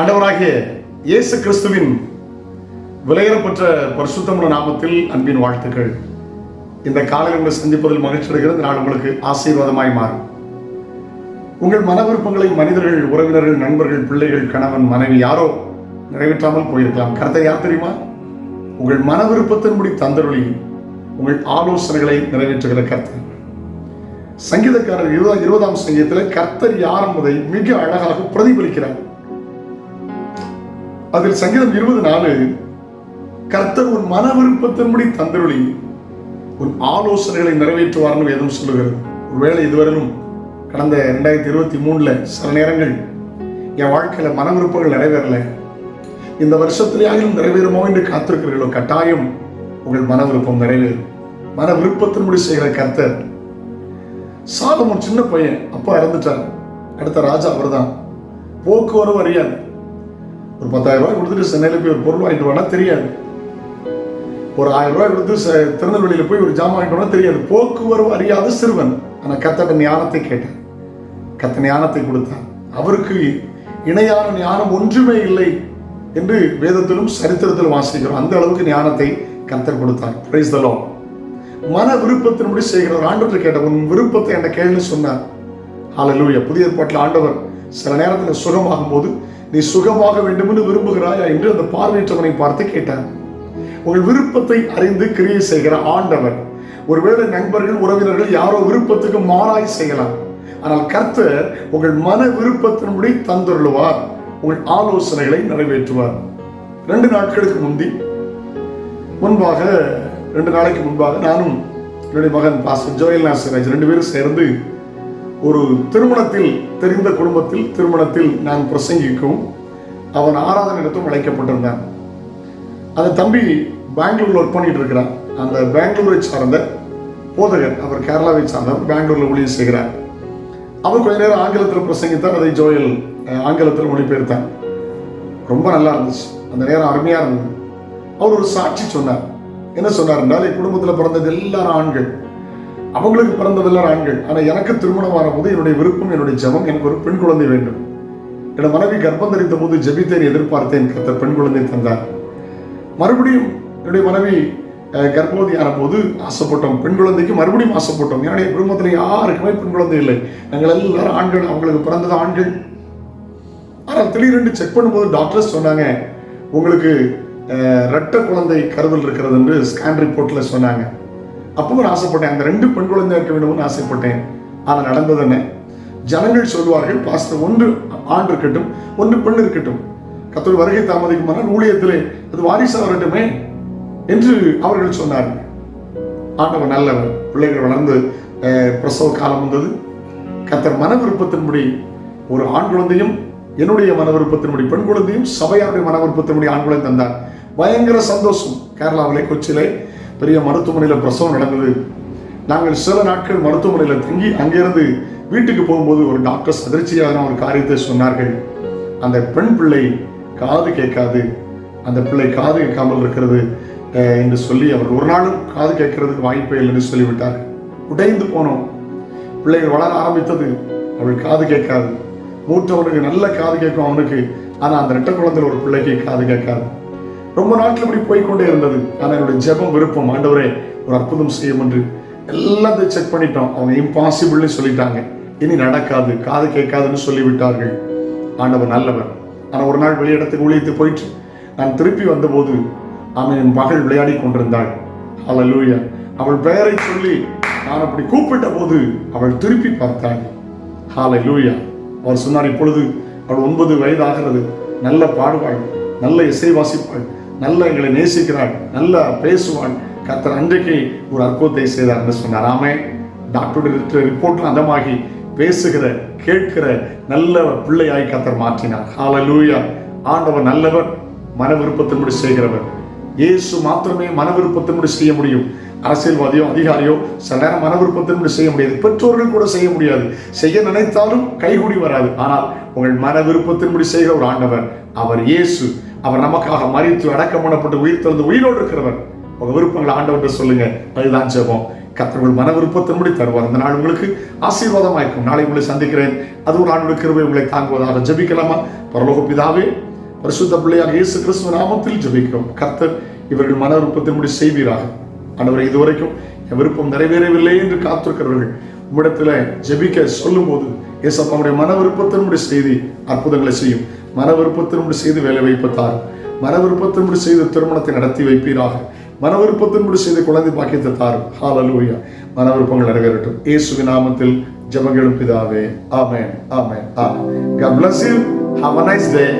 ஆண்டவராகிய இயேசு கிறிஸ்துவின் விலையேறப்பட்ட பரிசுத்தமுள்ள நாமத்தில் அன்பின் வாழ்த்துக்கள். இந்த காலையில் உங்களை சந்திப்பதில் மகிழ்ச்சி அடைகிறது. நான் நாள் உங்களுக்கு ஆசீர்வாதமாய் மாறும். உங்கள் மன விருப்பங்களை மனிதர்கள் உறவினர்கள் நண்பர்கள் பிள்ளைகள் கணவன் மனைவி யாரோ நிறைவேற்றாமல் போயிருக்கலாம். கருத்தை யார் தெரியுமா? உங்கள் மன விருப்பத்தின்படி தந்தருளி உங்கள் ஆலோசனைகளை நிறைவேற்றுகிற கர்த்தர். சங்கீதக்காரர் இருபதாம் இருபதாம் சங்கீதத்தில் கர்த்தர் யார் என்பதை மிக அழகாக பிரதிபலிக்கிறார். அதில் சங்கீதம் இருபது நாலு கர்த்தர் உன் மன விருப்பத்தின்படி தந்தருளி உன் ஆலோசனைகளை நிறைவேற்றுவார்னு வேதம் சொல்லுகிறது. ஒருவேளை இதுவரையிலும் கடந்த ரெண்டாயிரத்தி இருபத்தி மூணுல சில நேரங்கள் என் வாழ்க்கையில மன விருப்பங்கள் நிறைவேறல. இந்த வருஷத்திலேயாகிலும் நிறைவேறுமோ என்று காத்திருக்கிறீர்களோ கட்டாயம் உங்கள் மன விருப்பம் நிறைவேறும். மன விருப்பத்தின்படி செய்கிற கர்த்தர். சாலமோன் சின்ன பையன் அப்பா இறந்துட்டார். அடுத்த ராஜா அவர்தான். போக்குவரவு அறியாது. ஒரு பத்தாயிரம் ரூபாய் கொடுத்துட்டு சென்னையில் போய் ஒரு பொருள் வாங்கிட்டு வானா தெரியாது. ஒரு ஆயிரம் ரூபாய் கொடுத்து திருநெல்வேலியில் போய் ஒரு ஜாமான் வாங்கிட்டு வானா தெரியாது. போக்குவரவு அறியாத சிறுவன். ஆனால் கத்தட்ட ஞானத்தை கேட்டேன். கத்த ஞானத்தை கொடுத்தார் அவருக்கு இணையான ஞானம் ஒன்றுமே இல்லை என்று வேதத்திலும் சரித்திரத்திலும் வாசிக்கிறோம். அந்த அளவுக்கு ஞானத்தை கத்தர் கொடுத்தார். பிரைஸ் தலோ மன விருப்பத்தின்படி செய்கிறவர். ஆண்டவர் கேட்ட உன் விருப்பத்தை என்ன கேள்வி சொன்னார். ஆலலூயா புதிய ஏற்பாட்டில் ஆண்டவர் சில நேரத்தில் சுகமாகும் போது நீ சுகமாக வேண்டும் என்று விரும்புகிறாயா என்று அந்த பார்வையற்றவனை பார்த்து கேட்டார் உங்கள் விருப்பத்தை அறிந்து கிரியை செய்கிற ஆண்டவர் ஒருவேளை நண்பர்கள் உறவினர்கள் யாரோ விருப்பத்துக்கு மாறாய் செய்யலாம். ஆனால் கர்த்தர் உங்கள் மன விருப்பத்தின்படி தந்துள்ளுவார் உங்கள் ஆலோசனைகளை நிறைவேற்றுவார். ரெண்டு நாட்களுக்கு முந்தி முன்பாக ரெண்டு நாளைக்கு முன்பாக நானும் என்னுடைய மகன் பாஸ்டர் ஜோயல் நாசராஜ் ரெண்டு பேரும் சேர்ந்து ஒரு திருமணத்தில் தெரிந்த குடும்பத்தில் திருமணத்தில் நான் பிரசங்கிக்கும் அவன் ஆராதனை இடத்தும் அழைக்கப்பட்டிருந்தான். அந்த தம்பி பெங்களூர்ல ஒர்க் பண்ணிட்டு இருக்கிறான் அந்த பெங்களூரை சார்ந்த போதகர் அவர் கேரளாவை சார்ந்தவர் பெங்களூர்ல ஊழியர் செய்கிறார். அவர் கொஞ்ச நேரம் ஆங்கிலத்தில் பிரசங்கித்தார் அதை ஜோயல் ஆங்கிலத்தில் மொழிபெயர்த்தார் ரொம்ப நல்லா இருந்துச்சு. அந்த நேரம் அருமையாக இருந்தது. அவர் ஒரு சாட்சி சொன்னார். என்ன சொன்னார் என்றால் என் குடும்பத்தில் பிறந்தது எல்லாரும் ஆண்கள். அவங்களுக்கு பிறந்ததெல்லாம் ஆண்கள். ஆனால் எனக்கு திருமணம் போது என்னுடைய விருப்பம் என்னுடைய ஜபம் எனக்கு ஒரு பெண் குழந்தை வேண்டும். என்னோட மனைவி கர்ப்பம் தரித்த போது ஜபித்தேன் எதிர்பார்த்தேன் கத்த பெண் குழந்தை தந்தார். மறுபடியும் என்னுடைய மனைவி கர்ப்பவதி கர்ப்பவதியான போது ஆசைப்பட்டோம். பெண் குழந்தைக்கு மறுபடியும் ஆசைப்பட்டோம். என்னுடைய குடும்பத்தில் யாருக்குமே பெண் குழந்தை இல்லை. நாங்கள் எல்லாரும் ஆண்கள் அவங்களுக்கு பிறந்தது ஆண்கள். ஆனால் திடீரென்று செக் பண்ணும்போது டாக்டர்ஸ் சொன்னாங்க உங்களுக்கு ரெட்ட குழந்தை கருதல் இருக்கிறது என்று ஸ்கேன் ரிப்போர்ட்டில் சொன்னாங்க. அப்பவும் நான் ஆசைப்பட்டேன். அந்த ரெண்டு பெண் குழந்தை இருக்க வேண்டும்னு ஆசைப்பட்டேன். ஆனால் நடந்தது என்ன? ஜனங்கள் சொல்வார்கள் பாஸ்டர் ஒன்று ஆண் இருக்கட்டும் ஒன்று பெண் இருக்கட்டும். கத்தோடு வருகை தாமதிக்குமானால் ஊழியத்திலே அது வாரிசாக வரட்டுமே என்று அவர்கள் சொன்னார்கள். ஆண்டவர் நல்லவர். பிள்ளைகள் வளர்ந்து அஹ், பிரசவ காலம் வந்தது. கத்தர் மன விருப்பத்தின்படி ஒரு ஆண் குழந்தையும் என்னுடைய மன விருப்பத்தின்படி பெண் குழந்தையும் சபையாருடைய மன விருப்பத்தின்படி ஆண் குழந்தை தந்தார். பயங்கர சந்தோஷம். கேரளாவிலே கொச்சியிலே பெரிய மருத்துவமனையில் பிரசவம் நடந்தது. நாங்கள் சில நாட்கள் மருத்துவமனையில் தங்கி அங்கிருந்து வீட்டுக்கு போகும்போது ஒரு டாக்டர்ஸ் அதிர்ச்சியான ஒரு காரியத்தை சொன்னார்கள். அந்த பெண் பிள்ளை காது கேட்காது. அந்த பிள்ளை காது கேட்காமல் இருக்கிறது என்று சொல்லி அவர் ஒரு நாளும் காது கேட்கறதுக்கு வாய்ப்பே இல்லைன்னு சொல்லிவிட்டார். உடைந்து போனோம். பிள்ளைகள் வளர ஆரம்பித்தது. அவள் காது கேட்காது. மூத்தவனுக்கு நல்ல காது கேட்கும் அவனுக்கு. ஆனால் அந்த ரெட்ட குழந்தையில் ஒரு பிள்ளைக்கு காது கேட்காது. ரொம்ப நாட்கள் இப்படி போய்க்கொண்டே இருந்தது. ஆனால் என்னுடைய ஜெபம் விருப்பம். ஆண்டவரே ஒரு அற்புதம் செய்யும் என்று எல்லாத்தையும் செக் பண்ணிட்டோம். அவங்க இம்பாசிபிள்னு சொல்லிட்டாங்க. இனி நடக்காது. காது கேட்காதுன்னு சொல்லிவிட்டார்கள். ஆண்டவர் நல்லவர். ஆனால் ஒரு நாள் வெளியிடத்துக்கு ஊழியத்து போயிட்டு நான் திருப்பி வந்தபோது அவன் என் மகள் விளையாடி கொண்டிருந்தாள். லூயா அவள் பெயரை சொல்லி நான் அப்படி கூப்பிட்ட போது அவள் திருப்பி பார்த்தாள். லூயா அவர் சொன்னார் இப்பொழுது அவள் ஒன்பது வயது ஆகிறது நல்ல பாடுவாள். நல்ல இசை வாசிப்பாள் நல்ல எங்களை நேசிக்கிறாள் நல்லா பேசுவாள் கத்தர் அன்றைக்கு ஒரு அற்புதத்தை செய்தார் என்று சொன்னார். ஆமே டாக்டருடைய ரிப்போர்ட்ல அந்தமாகி பேசுகிற கேட்கிற நல்ல பிள்ளையாய் கத்தர் மாற்றினார். ஹalleluya ஆண்டவர் நல்லவர் மன விருப்பத்தின்படி செய்கிறவர். இயேசு மாத்திரமே மன விருப்பத்தின்படி செய்ய முடியும். அரசியல்வாதியோ அதிகாரியோ சில நேரம் மன விருப்பத்தின்படி செய்ய முடியாது. பெற்றோர்கள் கூட செய்ய முடியாது. செய்ய நினைத்தாலும் கைகூடி வராது. ஆனால் உங்கள் மன விருப்பத்தின்படி செய்கிற ஒரு ஆண்டவர் அவர் இயேசு. அவர் நமக்காக மறித்து அடக்கம் உயிர் திறந்து உயிரோடு இருக்கிறவர். உங்க விருப்பங்களை ஆண்டவர்கிட்ட சொல்லுங்க. அதுதான் ஜெபம். கத்தர்கள் மன விருப்பத்தின்படி தருவார். அந்த நாள் உங்களுக்கு ஆசீர்வாதமாக இருக்கும். நாளை உங்களை சந்திக்கிறேன். அது ஒரு ஆண்டு கிருபை உங்களை தாங்குவதாக ஜெபிக்கலாமா? பரலோக பிதாவே பரிசுத்த பிள்ளையாக இயேசு கிறிஸ்துவ நாமத்தில் ஜபிக்கிறோம். கர்த்தர் இவர்கள் மன விருப்பத்தின்படி செய்வீராக. ஆண்டவரை இதுவரைக்கும் என் விருப்பம் நிறைவேறவில்லை என்று காத்திருக்கிறவர்கள் உம்மிடத்தில் ஜெபிக்க சொல்லும் போது நம்முடைய மன விருப்பத்தினுடைய செய்தி அற்புதங்களை செய்யும். மன விருப்பத்தின்படி செய்து வேலை வைப்பத்தார் மன விருப்பத்தின்படி செய்து திருமணத்தை நடத்தி வைப்பீராக. மன விருப்பத்தின்படி செய்து குழந்தை பாக்கியத்தை தாரும். ஹாலலூயா மன விருப்பங்கள் நிறைவேறட்டும். இயேசுவி நாமத்தில் ஜபங்களும் பிதாவே. ஆமேன் ஆமேன் ஆ God bless you. Have a nice day.